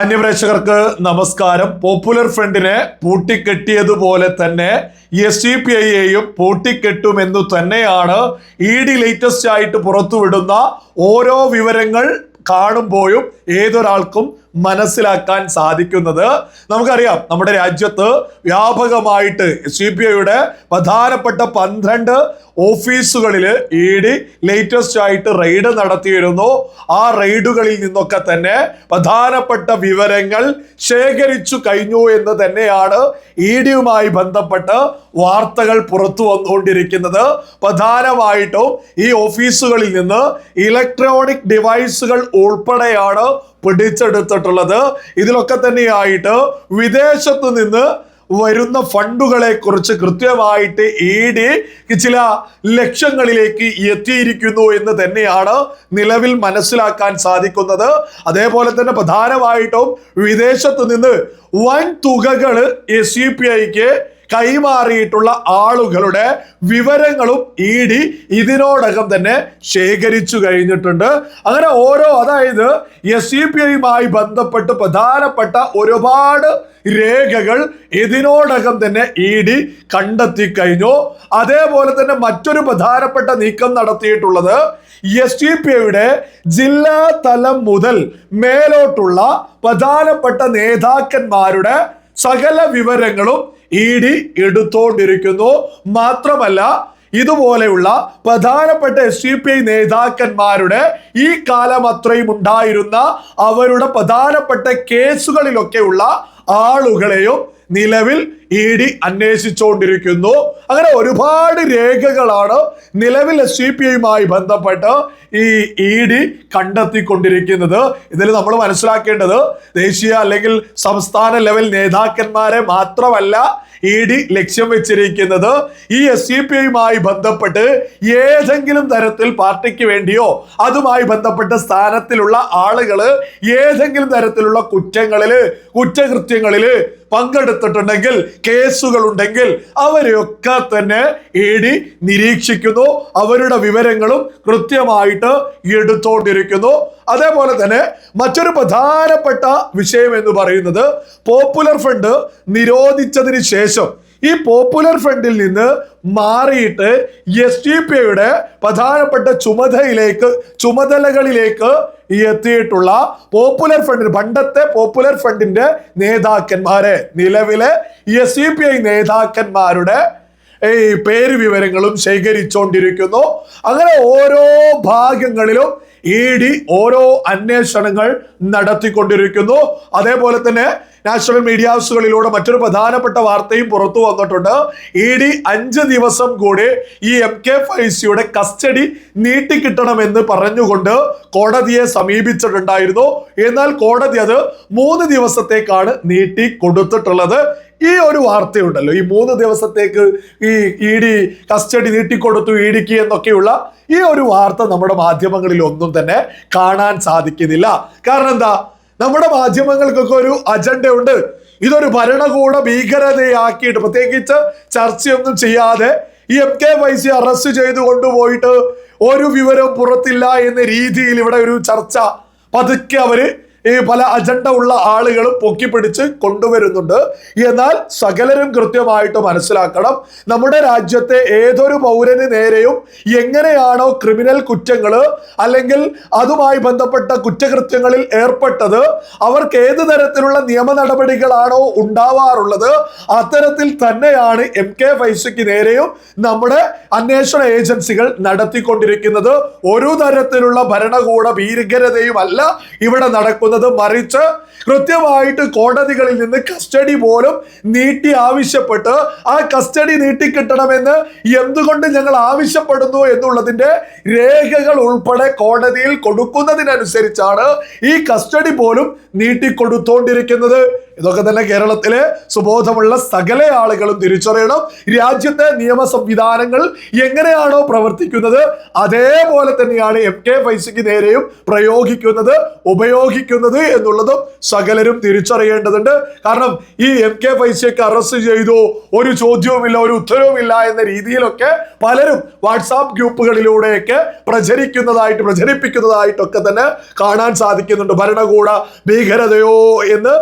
അന്യപ്രേക്ഷകർക്ക് നമസ്കാരം. പോപ്പുലർ ഫ്രണ്ടിനെ പൂട്ടിക്കെട്ടിയതുപോലെ തന്നെ എസ് ഡി പി ഐയെയും പൂട്ടിക്കെട്ടുമെന്നു തന്നെയാണ് ഇ ഡി ലേറ്റസ്റ്റ് ആയിട്ട് പുറത്തുവിടുന്ന ഓരോ വിവരങ്ങൾ കാണുമ്പോഴും ഏതൊരാൾക്കും മനസ്സിലാക്കാൻ സാധിക്കുന്നത്. നമുക്കറിയാം നമ്മുടെ രാജ്യത്ത് വ്യാപകമായിട്ട് സി പി ഐയുടെ പ്രധാനപ്പെട്ട പന്ത്രണ്ട് ഓഫീസുകളിൽ ഇ ഡി ലേറ്റസ്റ്റ് ആയിട്ട് റെയ്ഡ് നടത്തിയിരുന്നു. ആ റെയ്ഡുകളിൽ നിന്നൊക്കെ തന്നെ പ്രധാനപ്പെട്ട വിവരങ്ങൾ ശേഖരിച്ചു കഴിഞ്ഞു എന്ന് തന്നെയാണ് ഇ ഡിയുമായി ബന്ധപ്പെട്ട് വാർത്തകൾ പുറത്തു വന്നുകൊണ്ടിരിക്കുന്നത്. പ്രധാനമായിട്ടും ഈ ഓഫീസുകളിൽ നിന്ന് ഇലക്ട്രോണിക് ഡിവൈസുകൾ ഉൾപ്പെടെയാണ് പിടിച്ചെടുത്തിട്ടുള്ളത്. ഇതിലൊക്കെ തന്നെയായിട്ട് വിദേശത്തു നിന്ന് വരുന്ന ഫണ്ടുകളെ കുറിച്ച് കൃത്യമായിട്ട് ഇ ഡി ചില ലക്ഷ്യങ്ങളിലേക്ക് എത്തിയിരിക്കുന്നു എന്ന് തന്നെയാണ് നിലവിൽ മനസ്സിലാക്കാൻ സാധിക്കുന്നത്. അതേപോലെ തന്നെ പ്രധാനമായിട്ടും വിദേശത്ത് നിന്ന് വൻ തുകകൾ എസ് യു പി ഐക്ക് കൈമാറിയിട്ടുള്ള ആളുകളുടെ വിവരങ്ങളും ഇ ഡി ഇതിനോടകം തന്നെ ശേഖരിച്ചു കഴിഞ്ഞിട്ടുണ്ട്. അങ്ങനെ ഓരോ അതായത് എസ് സി പി ഐയുമായി ബന്ധപ്പെട്ട് പ്രധാനപ്പെട്ട ഒരുപാട് രേഖകൾ ഇതിനോടകം തന്നെ ഇ ഡി കണ്ടെത്തി കഴിഞ്ഞു. അതേപോലെ തന്നെ മറ്റൊരു പ്രധാനപ്പെട്ട നീക്കം നടത്തിയിട്ടുള്ളത് എസ് ടി പി ഐയുടെ ജില്ലാ തലം മുതൽ മേലോട്ടുള്ള പ്രധാനപ്പെട്ട നേതാക്കന്മാരുടെ സകല വിവരങ്ങളും ഇ ഡി എടുത്തോണ്ടിരിക്കുന്നു. മാത്രമല്ല ഇതുപോലെയുള്ള പ്രധാനപ്പെട്ട എസ് ഡി പി ഐ നേതാക്കന്മാരുടെ ഈ കാലം അത്രയും ഉണ്ടായിരുന്ന അവരുടെ പ്രധാനപ്പെട്ട കേസുകളിലൊക്കെയുള്ള ആളുകളെയും നിലവിൽ ഇ ഡി അന്വേഷിച്ചുകൊണ്ടിരിക്കുന്നു. അങ്ങനെ ഒരുപാട് രേഖകളാണ് നിലവിൽ എസ് സി പി ഐയുമായി ബന്ധപ്പെട്ട് ഈ ഇ ഡി കണ്ടെത്തിക്കൊണ്ടിരിക്കുന്നത്. ഇതിൽ നമ്മൾ മനസ്സിലാക്കേണ്ടത് ദേശീയ അല്ലെങ്കിൽ സംസ്ഥാന ലെവൽ നേതാക്കന്മാരെ മാത്രമല്ല ഇ ഡി ലക്ഷ്യം വെച്ചിരിക്കുന്നത്. ഈ എസ് സി പി ഐയുമായി ബന്ധപ്പെട്ട് ഏതെങ്കിലും തരത്തിൽ പാർട്ടിക്ക് വേണ്ടിയോ അതുമായി ബന്ധപ്പെട്ട സ്ഥാനത്തിലുള്ള ആളുകൾ ഏതെങ്കിലും തരത്തിലുള്ള കുറ്റങ്ങളിൽ കുറ്റകൃത്യങ്ങളിൽ പങ്കെടുത്തിട്ടുണ്ടെങ്കിൽ കേസുകൾ ഉണ്ടെങ്കിൽ അവരെയൊക്കെ തന്നെ ഇ ഡി നിരീക്ഷിക്കുന്നു. അവരുടെ വിവരങ്ങളും കൃത്യമായിട്ട് എടുത്തോണ്ടിരിക്കുന്നു. അതേപോലെ തന്നെ മറ്റൊരു പ്രധാനപ്പെട്ട വിഷയം എന്ന് പറയുന്നത് പോപ്പുലർ ഫണ്ട് നിരോധിച്ചതിന് ശേഷം ഈ പോപ്പുലർ ഫ്രണ്ടിൽ നിന്ന് മാറിയിട്ട് എസ് ഡി പി യുടെ പ്രധാനപ്പെട്ട ചുമതലയിലേക്ക് ചുമതലകളിലേക്ക് എത്തിയിട്ടുള്ള പോപ്പുലർ ഫ്രണ്ടിന് പണ്ടത്തെ പോപ്പുലർ ഫ്രണ്ടിന്റെ നേതാക്കന്മാരെ നിലവിലെ എസ് ഡി പി ഐ നേതാക്കന്മാരുടെ ഈ പേര് വിവരങ്ങളും ശേഖരിച്ചുകൊണ്ടിരിക്കുന്നു അങ്ങനെ ഓരോ ഭാഗങ്ങളിലും ഇ ഡി ഓരോ അന്വേഷണങ്ങൾ നടത്തിക്കൊണ്ടിരിക്കുന്നു. അതേപോലെ തന്നെ നാഷണൽ മീഡിയ ഹൗസുകളിലൂടെ മറ്റൊരു പ്രധാനപ്പെട്ട വാർത്തയും പുറത്തു വന്നിട്ടുണ്ട്. ഇ ഡി അഞ്ച് ദിവസം കൂടി ഈ എം കെ ഫൈസിയുടെ കസ്റ്റഡി നീട്ടിക്കിട്ടണമെന്ന് പറഞ്ഞുകൊണ്ട് കോടതിയെ സമീപിച്ചിട്ടുണ്ടായിരുന്നു. എന്നാൽ കോടതി അത് മൂന്ന് ദിവസത്തേക്കാണ് നീട്ടി കൊടുത്തിട്ടുള്ളത്. ഈ ഒരു വാർത്തയുണ്ടല്ലോ. ഈ മൂന്ന് ദിവസത്തേക്ക് ഈ ഇ ഡി കസ്റ്റഡി നീട്ടിക്കൊടുത്തു ഇ ഡിക്ക് എന്നൊക്കെയുള്ള ഈ ഒരു വാർത്ത നമ്മുടെ മാധ്യമങ്ങളിൽ ഒന്നും തന്നെ കാണാൻ സാധിക്കുന്നില്ല. കാരണം എന്താ? നമ്മുടെ മാധ്യമങ്ങൾക്കൊക്കെ ഒരു അജണ്ടയുണ്ട് ഇതൊരു ഭരണകൂട ഭീകരതയാക്കിയിട്ട് പ്രത്യേകിച്ച് ചർച്ചയൊന്നും ചെയ്യാതെ ഈ എം കെ വൈസി അറസ്റ്റ് ചെയ്ത് കൊണ്ടുപോയിട്ട് ഒരു വിവരവും പുറത്തില്ല എന്ന രീതിയിൽ ഇവിടെ ഒരു ചർച്ച പതുക്കെ അവർ ഈ പല അജണ്ട ഉള്ള ആളുകളും പൊക്കിപ്പിടിച്ച് കൊണ്ടുവരുന്നുണ്ട്. എന്നാൽ സകലരും കൃത്യമായിട്ട് മനസ്സിലാക്കണം നമ്മുടെ രാജ്യത്തെ ഏതൊരു പൗരന് നേരെയും എങ്ങനെയാണോ ക്രിമിനൽ കുറ്റങ്ങൾ അല്ലെങ്കിൽ അതുമായി ബന്ധപ്പെട്ട കുറ്റകൃത്യങ്ങളിൽ ഏർപ്പെട്ടത് അവർക്ക് ഏത് തരത്തിലുള്ള നിയമ നടപടികളാണോ ഉണ്ടാവാറുള്ളത് അത്തരത്തിൽ തന്നെയാണ് എം കെ ഫൈസിക്ക് നേരെയും നമ്മുടെ അന്വേഷണ ഏജൻസികൾ നടത്തിക്കൊണ്ടിരിക്കുന്നത്. ഒരു തരത്തിലുള്ള ഭരണകൂട ഭീകരതയുമല്ല ഇവിടെ നടക്കുന്നത്. മറിച്ച് കൃത്യമായിട്ട് കോടതികളിൽ നിന്ന് കസ്റ്റഡി പോലും നീട്ടി ആവശ്യപ്പെട്ട് ആ കസ്റ്റഡി നീട്ടിക്കിട്ടണമെന്ന് എന്തുകൊണ്ട് ഞങ്ങൾ ആവശ്യപ്പെടുന്നു എന്നുള്ളതിന്റെ രേഖകൾ ഉൾപ്പെടെ കോടതിയിൽ കൊടുക്കുന്നതിനനുസരിച്ചാണ് ഈ കസ്റ്റഡി പോലും നീട്ടിക്കൊടുത്തോണ്ടിരിക്കുന്നത്. ഇതൊക്കെ തന്നെ കേരളത്തിലെ സുബോധമുള്ള സകല ആളുകളും തിരിച്ചറിയണം. രാജ്യത്തെ നിയമ സംവിധാനങ്ങൾ എങ്ങനെയാണോ പ്രവർത്തിക്കുന്നത് അതേപോലെ തന്നെയാണ് എം കെ ഫൈസിക്ക് നേരെയും പ്രയോഗിക്കുന്നത് ഉപയോഗിക്കുന്നത് എന്നുള്ളതും സകലരും തിരിച്ചറിയേണ്ടതുണ്ട്. കാരണം ഈ എം കെ ഫൈസിയൊക്കെ അറസ്റ്റ് ചെയ്തു ഒരു ചോദ്യവുമില്ല ഒരു ഉത്തരവുമില്ല എന്ന രീതിയിലൊക്കെ പലരും വാട്സാപ്പ് ഗ്രൂപ്പുകളിലൂടെയൊക്കെ പ്രചരിക്കുന്നതായിട്ട് പ്രചരിപ്പിക്കുന്നതായിട്ടൊക്കെ തന്നെ കാണാൻ സാധിക്കുന്നുണ്ട്. ഭരണകൂട ഭീകരതയോ എന്ന്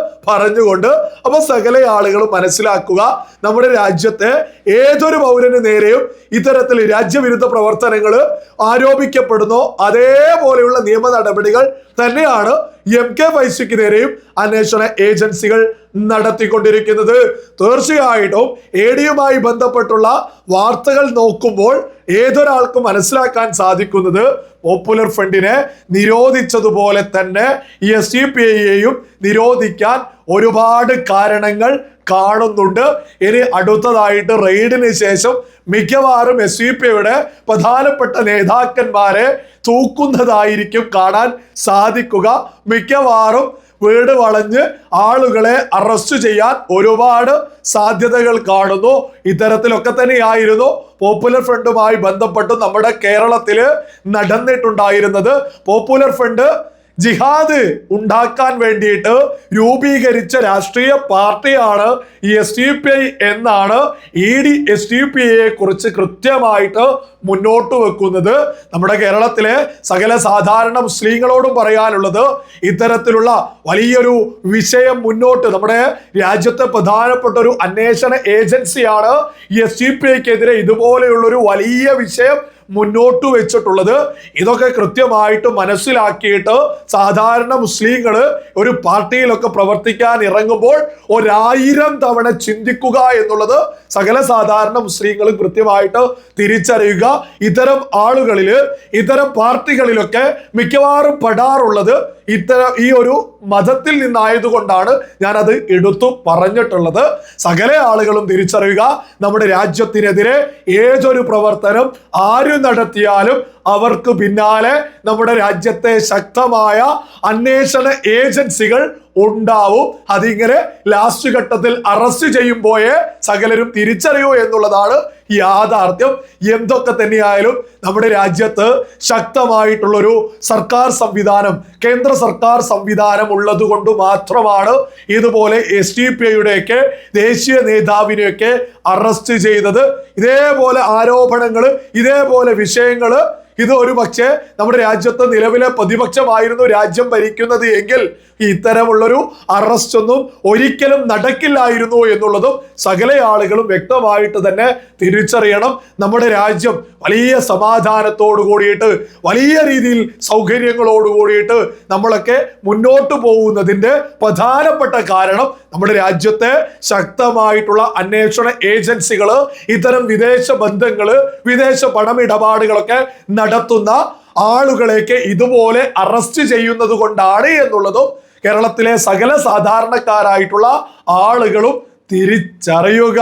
പറഞ്ഞുകൊണ്ട് അപ്പൊ സകല ആളുകളും മനസ്സിലാക്കുക നമ്മുടെ രാജ്യത്തെ ഏതൊരു പൗരന് നേരെയും ഇത്തരത്തിൽ രാജ്യവിരുദ്ധ പ്രവർത്തനങ്ങൾ ആരോപിക്കപ്പെടുന്നോ. അതേപോലെയുള്ള നിയമ നടപടികൾ തന്നെയാണ് എം കെ ഫൈസിക്ക് അന്വേഷണ ഏജൻസികൾ നടത്തിക്കൊണ്ടിരിക്കുന്നത്. തീർച്ചയായിട്ടും എ ഡിയുമായി ബന്ധപ്പെട്ടുള്ള വാർത്തകൾ നോക്കുമ്പോൾ ഏതൊരാൾക്കും മനസ്സിലാക്കാൻ സാധിക്കുന്നത് പോപ്പുലർ ഫ്രണ്ടിനെ നിരോധിച്ചതുപോലെ തന്നെ ഈ എസ് ഡി പി ഐയെയും നിരോധിക്കാൻ ഒരുപാട് കാരണങ്ങൾ കാണുന്നുണ്ട്. ഇനി അടുത്തതായിട്ട് റെയ്ഡിന് ശേഷം മിക്കവാറും എസ് യു പിയുടെ പ്രധാനപ്പെട്ട നേതാക്കന്മാരെ തൂക്കുന്നതായിരിക്കും കാണാൻ സാധിക്കുക. മിക്കവാറും വീട് വളഞ്ഞ് ആളുകളെ അറസ്റ്റ് ചെയ്യാൻ ഒരുപാട് സാധ്യതകൾ കാണുന്നു. ഇത്തരത്തിലൊക്കെ തന്നെയായിരുന്നു പോപ്പുലർ ഫ്രണ്ടുമായി ബന്ധപ്പെട്ട് നമ്മുടെ കേരളത്തിൽ നടന്നിട്ടുണ്ടായിരുന്നത്. പോപ്പുലർ ഫ്രണ്ട് ജിഹാദ് ഉണ്ടാക്കാൻ വേണ്ടിയിട്ട് രൂപീകരിച്ച രാഷ്ട്രീയ പാർട്ടിയാണ് ഈ എസ് ഡി പി ഐ എന്നാണ് E D S D P ഐയെ കുറിച്ച് കൃത്യമായിട്ട് മുന്നോട്ട് വെക്കുന്നത്. നമ്മുടെ കേരളത്തിലെ സകല സാധാരണ മുസ്ലിങ്ങളോടും പറയാനുള്ളത് ഇത്തരത്തിലുള്ള വലിയൊരു വിഷയം മുന്നോട്ട് നമ്മുടെ രാജ്യത്തെ പ്രധാനപ്പെട്ട ഒരു അന്വേഷണ ഏജൻസിയാണ് എസ് ഡി പി ഐക്കെതിരെ ഇതുപോലെയുള്ളൊരു വലിയ വിഷയം മുന്നോട്ട് വെച്ചിട്ടുള്ളത്. ഇതൊക്കെ കൃത്യമായിട്ട് മനസ്സിലാക്കിയിട്ട് സാധാരണ മുസ്ലിങ്ങൾ ഒരു പാർട്ടിയിലൊക്കെ പ്രവർത്തിക്കാൻ ഇറങ്ങുമ്പോൾ ഒരായിരം തവണ ചിന്തിക്കുക എന്നുള്ളത് സകല സാധാരണ മുസ്ലിങ്ങളും കൃത്യമായിട്ട് തിരിച്ചറിയുക. ഇത്തരം ആളുകളിൽ ഇത്തരം പാർട്ടികളിലൊക്കെ മിക്കവാറും പെടാറുള്ളത് ഇത്തരം ഈ ഒരു മതത്തിൽ നിന്നായതുകൊണ്ടാണ് ഞാനത് എടുത്തു പറഞ്ഞിട്ടുള്ളത്. സകല ആളുകളും തിരിച്ചറിയുക. നമ്മുടെ രാജ്യത്തിനെതിരെ ഏതൊരു പ്രവർത്തനം ആര് നടത്തിയാലും അവർക്ക് പിന്നാലെ നമ്മുടെ രാജ്യത്തെ ശക്തമായ അന്വേഷണ ഏജൻസികൾ ഉണ്ടാവും. അതിങ്ങനെ ലാസ്റ്റ് ഘട്ടത്തിൽ അറസ്റ്റ് ചെയ്യുമ്പോഴേ സകലരും തിരിച്ചറിയൂ എന്നുള്ളതാണ് യാഥാർത്ഥ്യം. എന്തൊക്കെ തന്നെയായാലും നമ്മുടെ രാജ്യത്ത് ശക്തമായിട്ടുള്ളൊരു സർക്കാർ സംവിധാനം കേന്ദ്ര സർക്കാർ സംവിധാനം ഉള്ളത് കൊണ്ട് മാത്രമാണ് ഇതുപോലെ എസ് ഡി പി ഐയുടെയൊക്കെ ദേശീയ നേതാവിനെയൊക്കെ അറസ്റ്റ് ചെയ്തത്. ഇതേപോലെ ആരോപണങ്ങൾ ഇതേപോലെ വിഷയങ്ങൾ ഇത് ഒരു പക്ഷേ നമ്മുടെ രാജ്യത്ത് നിലവിലെ പ്രതിപക്ഷമായിരുന്നു രാജ്യം ഭരിക്കുന്നത് എങ്കിൽ ഇത്തരമുള്ളൊരു അറസ്റ്റ് ഒന്നും ഒരിക്കലും നടക്കില്ലായിരുന്നു എന്നുള്ളതും സകല ആളുകളും വ്യക്തമായിട്ട് തന്നെ തിരിച്ചറിയണം. നമ്മുടെ രാജ്യം വലിയ സമാധാനത്തോടു കൂടിയിട്ട് വലിയ രീതിയിൽ സൗകര്യങ്ങളോട് കൂടിയിട്ട് നമ്മളൊക്കെ മുന്നോട്ട് പോകുന്നതിന്റെ പ്രധാനപ്പെട്ട കാരണം നമ്മുടെ രാജ്യത്തെ ശക്തമായിട്ടുള്ള അന്വേഷണ ഏജൻസികൾ ഇത്തരം വിദേശ ബന്ധങ്ങൾ വിദേശ പണമിടപാടുകളൊക്കെ നടത്തുന്ന ആളുകളെയൊക്കെ ഇതുപോലെ അറസ്റ്റ് ചെയ്യുന്നത് കൊണ്ടാണ് എന്നുള്ളതും കേരളത്തിലെ സകല സാധാരണക്കാരായിട്ടുള്ള ആളുകളും തിരിച്ചറിയുക.